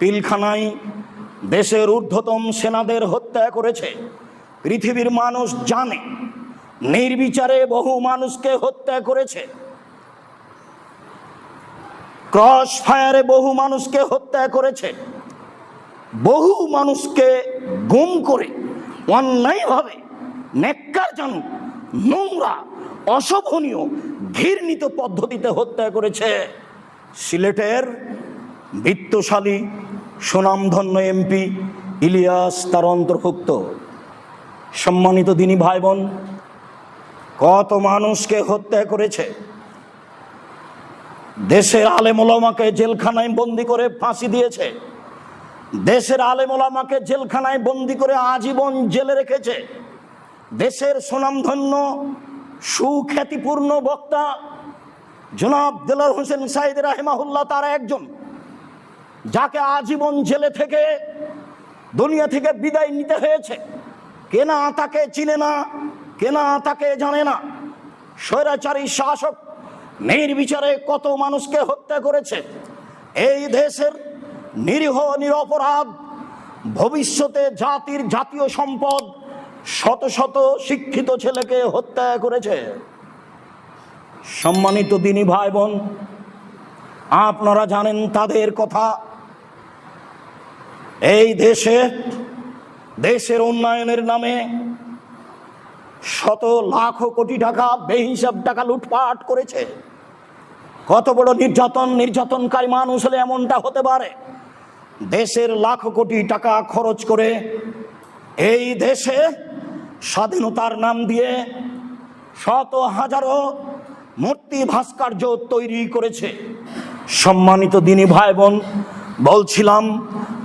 পিলখানায় দেশের ঊর্ধ্বতম সেনাদের হত্যা করেছে। পৃথিবীর মানুষ জানে, নির্বিচারে বহু মানুষকে হত্যা করেছে। ক্রস ফায়ারে বহু মানুষকে হত্যা করেছে। বহু মানুষকে গুম করে অন্যায়ভাবে নেককারজনক নোংরা, অশোভনীয়, ঘৃণিত পদ্ধতিতে হত্যা করেছে সিলেটের বিত্তশালী সুনামধন্য এমপি ইলিয়াস তার অন্তর্ভুক্ত। সম্মানিত দিনী ভাই বোন কত মানুষকে হত্যা করেছে? দেশের আলেমোলামাকে জেলখানায় বন্দি করে ফাঁসি দিয়েছে। দেশের আলেমোলামাকে জেলখানায় বন্দি করে আজীবন জেলে রেখেছে। দেশের সুনামধন্য, সুখ্যাতিপূর্ণ বক্তা জনাব দেলার হোসেন সাইদ রাহেমাহুল্লাহ তার একজন যাকে আজীবন জেলে থেকে, দুনিয়া থেকে বিদায় নিতে হয়েছে কেনা তাকে চিনে না কেনা তাকে জানে না, স্বৈরাচারী শাসক, নির্বিচারে কত মানুষকে হত্যা করেছে, এই দেশের নিরীহ, নিরপরাধ, ভবিষ্যতে জাতির জাতীয় সম্পদ শত শত শিক্ষিত ছেলেকে হত্যা করেছে। সম্মানিত দিনী ভাই বোন, আপনারা জানেন তাদের কথা। এই দেশে, দেশের উন্নয়নের নামে শত লাখ কোটি টাকা বেহিসাব টাকা লুটপাট করেছে। কত বড় নির্যাতন, নির্যাতনকারী মানুষ হলে এমনটা হতে পারে? দেশের লাখ কোটি টাকা খরচ করে এই দেশে স্বাধীনতার নাম দিয়ে শত হাজারো মূর্তি ভাস্কর্য তৈরি করেছে। সম্মানিত দিনী ভাই বোন, বলছিলাম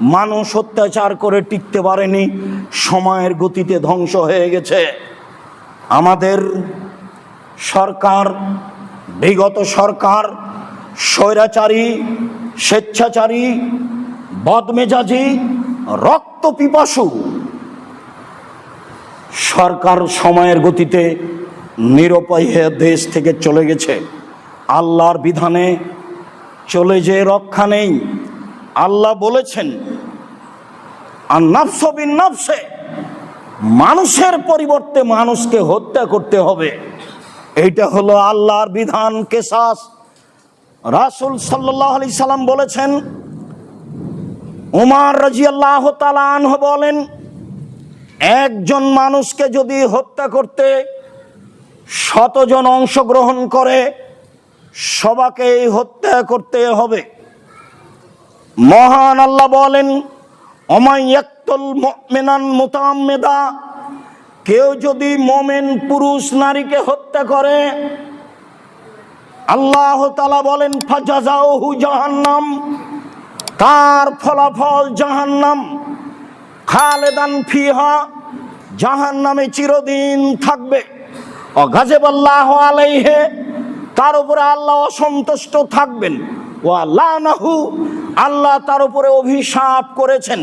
মানুষ অত্যাচার করে টিকতে পারেনি, সময়ের গতিতে ধ্বংস হয়ে গেছে। আমাদের সরকার, বিগত সরকার, স্বৈরাচারী, স্বেচ্ছাচারী, বদমেজাজি, রক্ত পিপাসু, সরকার সময়ের গতিতে নিরুপায় দেশ থেকে চলে গেছে। আল্লাহর বিধানে চলে যে রক্ষা নেই। আল্লাহ বলেছেন আর নাফসবিন নাফসে, মানুষের পরিবর্তে মানুষকে হত্যা করতে হবে। এইটা হলো আল্লাহর বিধান কেশাস রাসুল সাল্লাহ আলি সাল্লাম বলেছেন, উমার রাজিয়াল্লাহ তালাহ বলেন, একজন মানুষকে যদি হত্যা করতে শতজন অংশগ্রহণ করে সবাকে হত্যা করতে হবে। মহান আল্লাহ বলেন অমাইয়াক্তুল মুমিনান মুতাম্মেদা। কেউ যদি মোমেন পুরুষ নারীকে হত্যা করে, আল্লাহ তালা বলেন জাহান্নাম। তার ফলাফল জাহান্নাম। খালেদান ফিহা, জাহান্নামে চিরদিন থাকবে। অগাজেবাল্লাহ আলাইহে, তার উপরে আল্লাহ অসন্তুষ্ট থাকবেন। ও আল্লাহ আল্লাহ তার উপরে অভিশাপ করেছেন।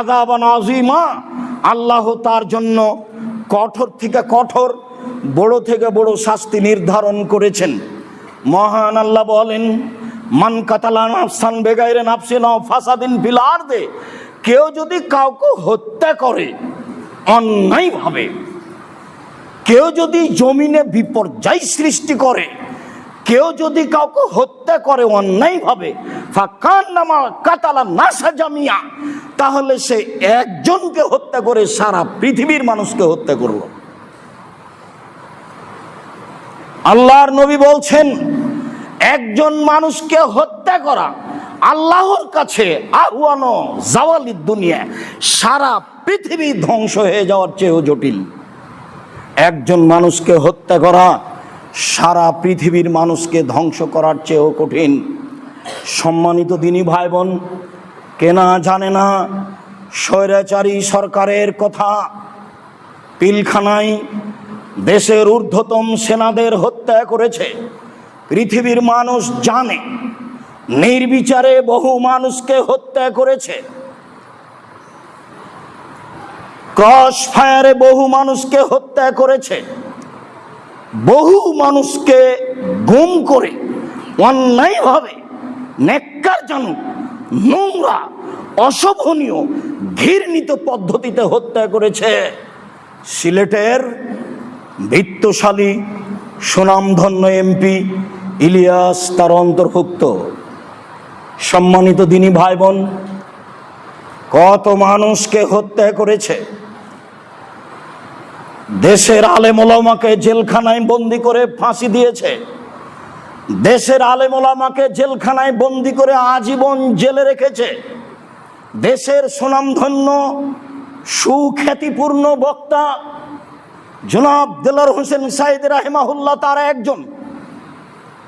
আদাবান আল্লাহ তার জন্য কঠোর থেকে কঠোর, বড় থেকে বড় শাস্তি নির্ধারণ করেছেন। মহান আল্লাহ বলেন, মান কাতালা নাফসান বেগাইরে নাফসিন ফাসাদিন ফিলার দে কেউ যদি কাউকে হত্যা করে, অন্যায়ভাবে, কেউ যদি জমিনে বিপর্যয় সৃষ্টি করে কেউ যদি কাউকে হত্যা করে অন্যায়ভাবে জামিয়া, তাহলে সে একজনকে হত্যা করে, সারা পৃথিবীর মানুষকে হত্যা করল। আল্লাহর নবী বলছেন, একজন মানুষকে হত্যা করা আল্লাহর কাছে আহ্বানো জাওয়ালির দুনিয়া, সারা পৃথিবী ধ্বংস হয়ে যাওয়ার চেয়েও জটিল। একজন মানুষকে হত্যা করা সারা পৃথিবীর মানুষকে ধ্বংস করার চেয়েও কঠিন। সম্মানিত দিনী ভাই বোন কেনা জানে না, স্বৈরাচারী সরকারের কথা, পিলখানায় দেশের ঊর্ধ্বতম সেনাদের হত্যা করেছে। পৃথিবীর মানুষ জানে, নির্বিচারে বহু মানুষকে হত্যা করেছে। ক্রস ফায়ারে বহু মানুষকে হত্যা করেছে। বহু মানুষকে গুম করে অন্যায়ভাবে নেককার জানুক নোংরা, অশোভনীয়, ঘৃণিত পদ্ধতিতে হত্যা করেছে। সিলেটের বৃত্তশালী, সুনামধন্য এমপি ইলিয়াস তার অন্তর্ভুক্ত। সম্মানিত দিনী ভাই বোন, কত মানুষকে হত্যা করেছে? দেশের আলেমোলামাকে জেলখানায় বন্দি করে ফাঁসি দিয়েছে। দেশের আলেমোলামাকে জেলখানায় বন্দি করে আজীবন জেলে রেখেছে। দেশের সুনামধন্য, সুখ্যাতিপূর্ণ বক্তা জনাব দেলার হোসেন সাইদ রাহেমাহুল্লাহ তার একজন,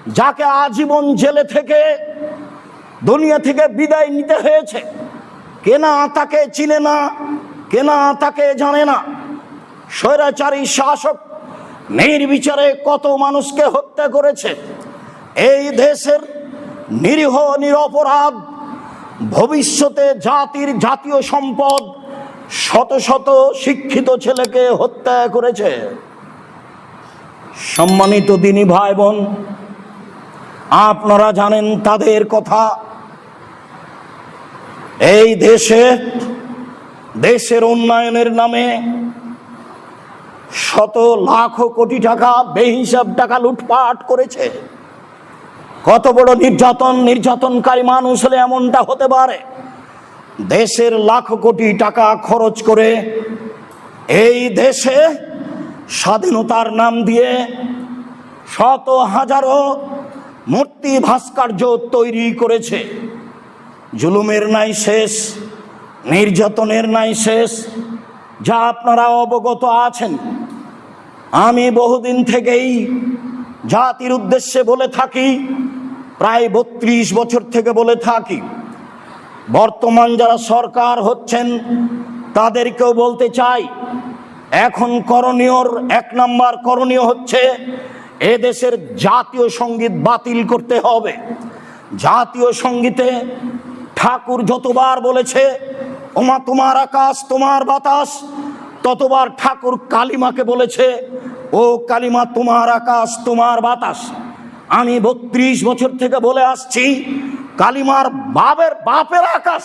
যাকে আজীবন জেলে থেকে, দুনিয়া থেকে বিদায় নিতে হয়েছে। কেনা তাকে চিনে না, কেনা তাকে জানে না। স্বৈরাচারী শাসক নির্বিচারে কত মানুষকে হত্যা করেছে। এই দেশের নিরীহ, নিরপরাধ, ভবিষ্যতে জাতির জাতীয় সম্পদ শত শত শিক্ষিত ছেলেকে হত্যা করেছে। সম্মানিত দিনী ভাই বোন আপনারা জানেন তাদের কথা। এই দেশে, দেশের উন্নয়নের নামে শত লাখ কোটি টাকা বেহিসাব টাকা লুটপাট করেছে। কত বড় নির্যাতন, নির্যাতনকারী মানুষ হলে এমনটা হতে পারে? দেশের লাখ কোটি টাকা খরচ করে এই দেশে স্বাধীনতার নাম দিয়ে শত হাজারো মূর্তি ভাস্কর্য তৈরি করেছে। জুলুমের নাই শেষ, নির্যাতনের নাই শেষ, যা আপনারা অবগত আছেন। আমি বহুদিন থেকেই জাতির উদ্দেশ্যে বলে থাকি, প্রায় বত্রিশ বছর থেকে বলে থাকি, বর্তমান যারা সরকার হচ্ছেন, তাদেরকেও বলতে চাই, এখন করণীয়র এক নম্বর করণীয় হচ্ছে এ দেশের জাতীয় সংগীত বাতিল করতে হবে। জাতীয় সঙ্গীতে ঠাকুর যতবার বলেছে, ওমা তোমার আকাশ, তোমার বাতাস ততবার ঠাকুর কালিমাকে বলেছে, ও কালিমা, তোমার আকাশ, তোমার বাতাস। আমি বত্রিশ বছর থেকে বলে আসছি, কালিমার বাবের বাপের আকাশ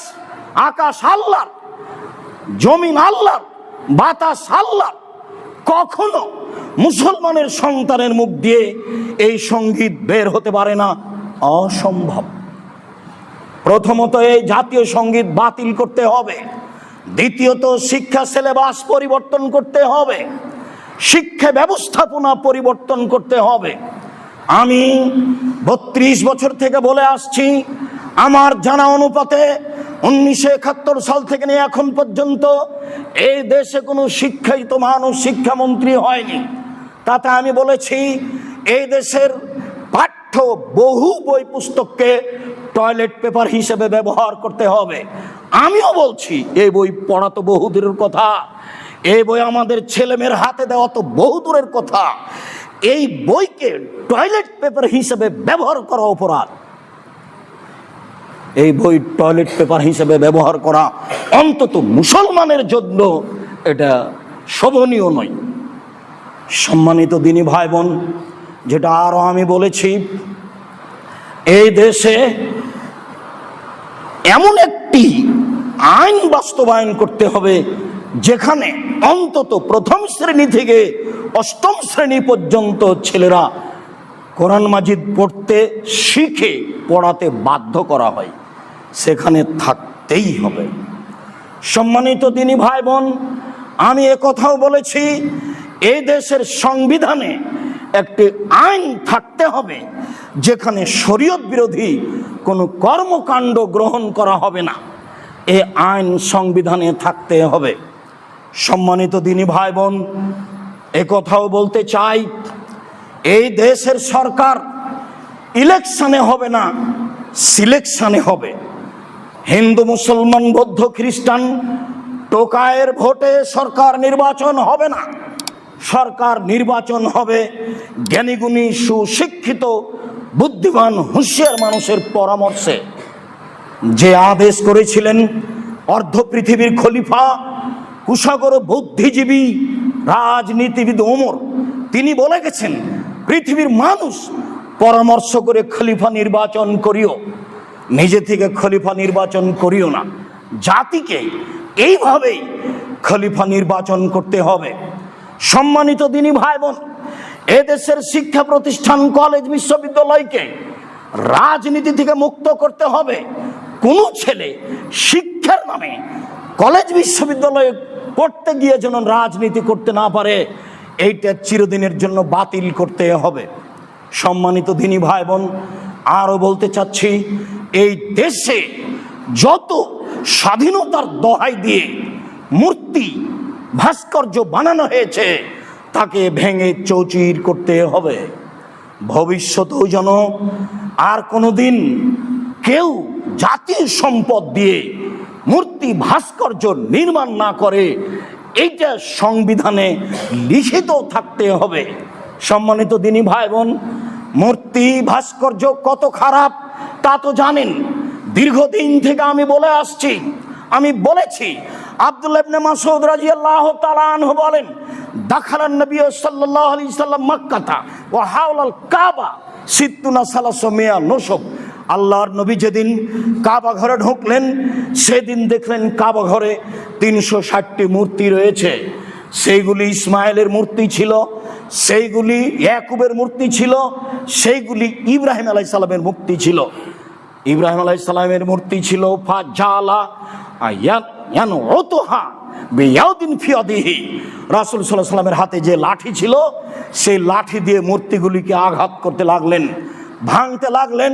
আকাশ আল্লাহর, জমিন আল্লাহ বাতাস আল্লাহ কখনো মুসলমানের সন্তানের মুখ দিয়ে এই সংগীত বের হতে পারে না, অসম্ভব। প্রথমত এই জাতীয় সংগীত বাতিল করতে হবে। দ্বিতীয়ত, শিক্ষা সিলেবাস পরিবর্তন করতে হবে। শিক্ষা ব্যবস্থাপনা পরিবর্তন করতে হবে। আমি বত্রিশ বছর থেকে বলে আসছি, আমার জানা অনুপাতে উনিশশো একাত্তর সাল থেকে নিয়ে এখন পর্যন্ত এই দেশে কোনো শিক্ষিত মানুষ, শিক্ষামন্ত্রী হয়নি। তাতে আমি বলেছি, এই দেশের পাঠ্য বহু বই পুস্তককে টয়লেট পেপার হিসেবে ব্যবহার করতে হবে। আমিও বলছি, এই বই পড়া তো বহু দূরের কথা। এই বই আমাদের ছেলেমেয়ের হাতে দেওয়া তো বহু দূরের কথা। এই বইকে টয়লেট পেপার হিসেবে ব্যবহার করা অপরাধ। এই বই টয়লেট পেপার হিসেবে ব্যবহার করা অন্তত মুসলমানের জন্য এটা শোভনীয় নয়। সম্মানিত দিনী ভাই বোন যেটা আরও আমি বলেছি, এই দেশে এমন একটি আইন বাস্তবায়ন করতে হবে যেখানে অন্তত প্রথম শ্রেণি থেকে অষ্টম শ্রেণি পর্যন্ত ছেলেরা কোরআন মাজিদ পড়তে শিখে, পড়াতে বাধ্য করা হয়। সেখানে থাকতেই হবে। সম্মানিত দিনী ভাই বোন, আমি কথাও বলেছি, এই দেশের সংবিধানে একটি আইন থাকতে হবে, যেখানে শরীয়ত বিরোধী কোনো কর্মকাণ্ড গ্রহণ করা হবে না। এ আইন সংবিধানে থাকতে হবে। সম্মানিত দিনী ভাই বোন কথাও বলতে চাই, এই দেশের সরকার ইলেকশনে হবে না, সিলেকশনে হবে। হিন্দু, মুসলমান, বৌদ্ধ, খ্রিস্টান, টোকায়ের ভোটে সরকার নির্বাচন হবে না। সরকার নির্বাচন হবে। জ্ঞানীগুণী, সুশিক্ষিত, বুদ্ধিমান, হুঁশিয়ার মানুষের পরামর্শে। যে আদেশ করেছিলেন, অর্ধ পৃথিবীর খলিফা কুশাগর বুদ্ধিজীবী, রাজনীতিবিদ ওমর, তিনি বলে গেছেন, পৃথিবীর মানুষ পরামর্শ করে খলিফা নির্বাচন করিও। নিজে থেকে খলিফা নির্বাচন করিও না। জাতিকে এইভাবেই খলিফা নির্বাচন করতে হবে। সম্মানিত দিনই ভাই বোন এদেশের শিক্ষা প্রতিষ্ঠান কলেজ বিশ্ববিদ্যালয়কে রাজনীতি থেকে মুক্ত করতে হবে। কোনো ছেলে শিক্ষার নামে কলেজ বিশ্ববিদ্যালয়ে পড়তে গিয়ে যেন রাজনীতি করতে না পারে, এইটা চিরদিনের জন্য বাতিল করতে হবে। সম্মানিত দিনী ভাই বোন আরও বলতে চাচ্ছি, এই দেশে যত স্বাধীনতার দহাই দিয়ে মূর্তি ভাস্কর্য বানানো হয়েছে, তাকে ভেঙে চৌচির করতে হবে। ভবিষ্যতেও যেন আর কোনোদিন কেউ জাতির সম্পদ দিয়ে মূর্তি ভাস্কর্য নির্মাণ না করে, এইটা সংবিধানে লিখিত থাকতে হবে। সম্মানিত দিনই ভাই বোন মূর্তি ভাস্কর্য কত খারাপ, তা তো জানেন। দীর্ঘদিন থেকে আমি বলে আসছি, আমি বলেছি বলেন দাখালান নবী আল্লাহর নবী যেদিন কাবা ঘরে ঢুকলেন, সেদিন দেখলেন কাবা ঘরে তিনশো ষাটটি মূর্তি রয়েছে। সেইগুলি ইসমাইলের মূর্তি ছিল, সেইগুলি ইয়াকুবের মূর্তি ছিল, সেইগুলি ইব্রাহিম আলাই সালামের মূর্তি ছিল। ইব্রাহিম আলাইসালামের মূর্তি ছিল ফাজালা রাসুল সাল্লাহ সাল্লামের হাতে যে লাঠি ছিল, সেই লাঠি দিয়ে মূর্তিগুলিকে আঘাত করতে লাগলেন। ভাঙতে লাগলেন।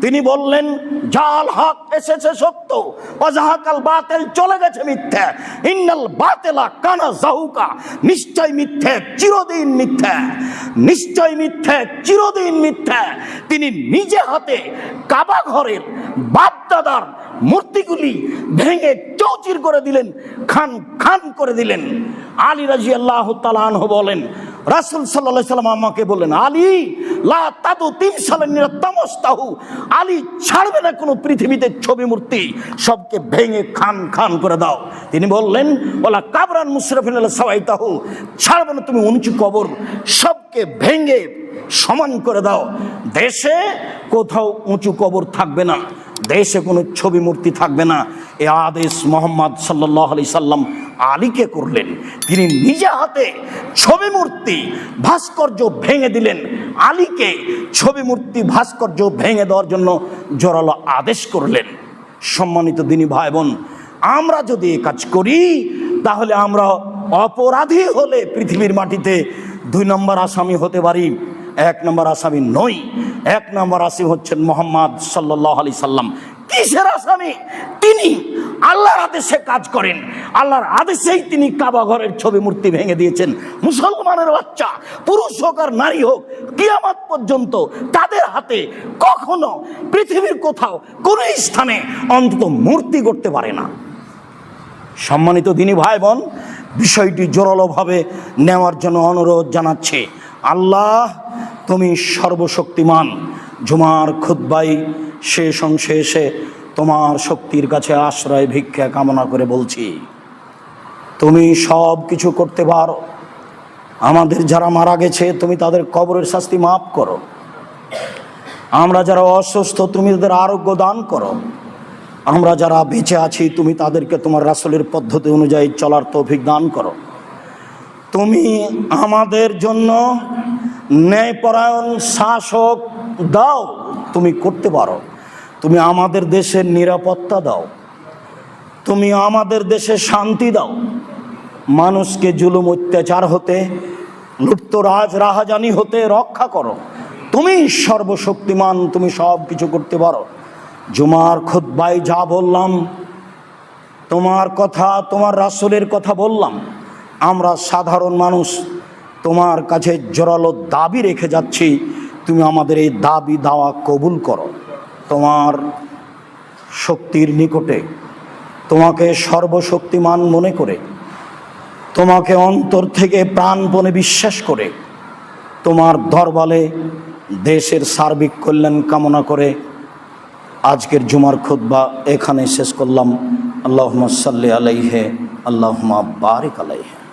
তিনি বললেন, জাল হক এসেছে সত্য। অজাহাকাল বাতেল চলে গেছে মিথ্যা। ইন্নাল বাতেলা কানা জাহুকা। নিশ্চয় মিথ্যে, চিরদিন মিথ্যা। নিশ্চয় মিথ্যে, চিরদিন মিথ্যা। তিনি নিজে হাতে কাবা ঘরের বাপদাদার মূর্তিগুলি ভেঙে চৌচির করে দিলেন, খান খান করে দিলেন। আলী রাজি আল্লাহ তালাহ বলেন রাসুল সাল্লাম আমাকে বললেন, আলী, লা তাদু তিন সালের নিরত্তমস্তাহু আলী, ছাড়বে না কোনো পৃথিবীতে ছবি মূর্তি, সবকে ভেঙে খান খান করে দাও। তিনি বললেন ওলা কাবরান মুশরফিন সবাই তাহু ছাড়বে না তুমি উঁচু কবর, সবকে ভেঙে সমান করে দাও। দেশে কোথাও উঁচু কবর থাকবে না। দেশে কোনো ছবি মূর্তি থাকবে না। এ আদেশ মোহাম্মদ সাল্লাহ আলি সাল্লাম আলীকে করলেন। তিনি নিজে হাতে ছবি মূর্তি ভাস্কর্য ভেঙে দিলেন। আলীকে ছবি মূর্তি ভাস্কর্য ভেঙে দেওয়ার জন্য জোরালো আদেশ করলেন। সম্মানিত দিনী ভাই বোন আমরা যদি এ কাজ করি, তাহলে আমরা অপরাধী হলে পৃথিবীর মাটিতে দুই নম্বর আসামি হতে পারি। এক নম্বর আসামি নই। এক নম্বর আসামি হচ্ছেন মোহাম্মদ সাল্লাহ আলি সাল্লাম। কিসের আসামি? তিনি আল্লাহর আদেশে কাজ করেন। আল্লাহর আদেশেই তিনি কাবা ঘরের ছবি মূর্তি ভেঙে দিয়েছেন। মুসলমানের বাচ্চা, পুরুষ হোক আর নারী হোক, কিয়ামত পর্যন্ত তাদের হাতে কখনো পৃথিবীর কোথাও কোনো স্থানে অন্তত মূর্তি করতে পারে না। সম্মানিত দিনী ভাই বোন, বিষয়টি জোরালোভাবে নেওয়ার জন্য অনুরোধ জানাচ্ছে। আল্লাহ, তুমি সর্বশক্তিমান। জুমার খুদ্বাই শেষ অংশে এসে তোমার শক্তির কাছে আশ্রয়, ভিক্ষা, কামনা করে বলছি। তুমি সব কিছু করতে পারো। আমাদের যারা মারা গেছে, তুমি তাদের কবরের শাস্তি মাফ করো। আমরা যারা অসুস্থ, তুমি তাদের আরোগ্য দান করো। আমরা যারা বেঁচে আছি, তুমি তাদেরকে তোমার রাসলের পদ্ধতি অনুযায়ী চলার তৌফিক দান করো। তুমি আমাদের জন্য ন্যায়পরায়ণ শাসক দাও। তুমি করতে পারো। তুমি আমাদের দেশের নিরাপত্তা দাও। তুমি আমাদের দেশে শান্তি দাও। মানুষকে জুলুম, অত্যাচার হতে লুপ্তরাজ রাহাজানি হতে রক্ষা করো। তুমি সর্বশক্তিমান, তুমি সব কিছু করতে পারো। জুমার খুদ্বাই যা বললাম, তোমার কথা, তোমার রাসুলের কথা বললাম। আমরা সাধারণ মানুষ, তোমার কাছে জোরালো দাবি রেখে যাচ্ছি, তুমি আমাদের এই দাবি দাওয়া কবুল করো। তোমার শক্তির নিকটে, তোমাকে সর্বশক্তিমান মনে করে, তোমাকে অন্তর থেকে প্রাণপণে বিশ্বাস করে, তোমার দরবালে দেশের সার্বিক কল্যাণ কামনা করে আজকের জুমার খুদ্া এখানে শেষ করলাম। আল্লাহ সাল্লি আলাইহে আল্লাহ বারিক আলাইহে।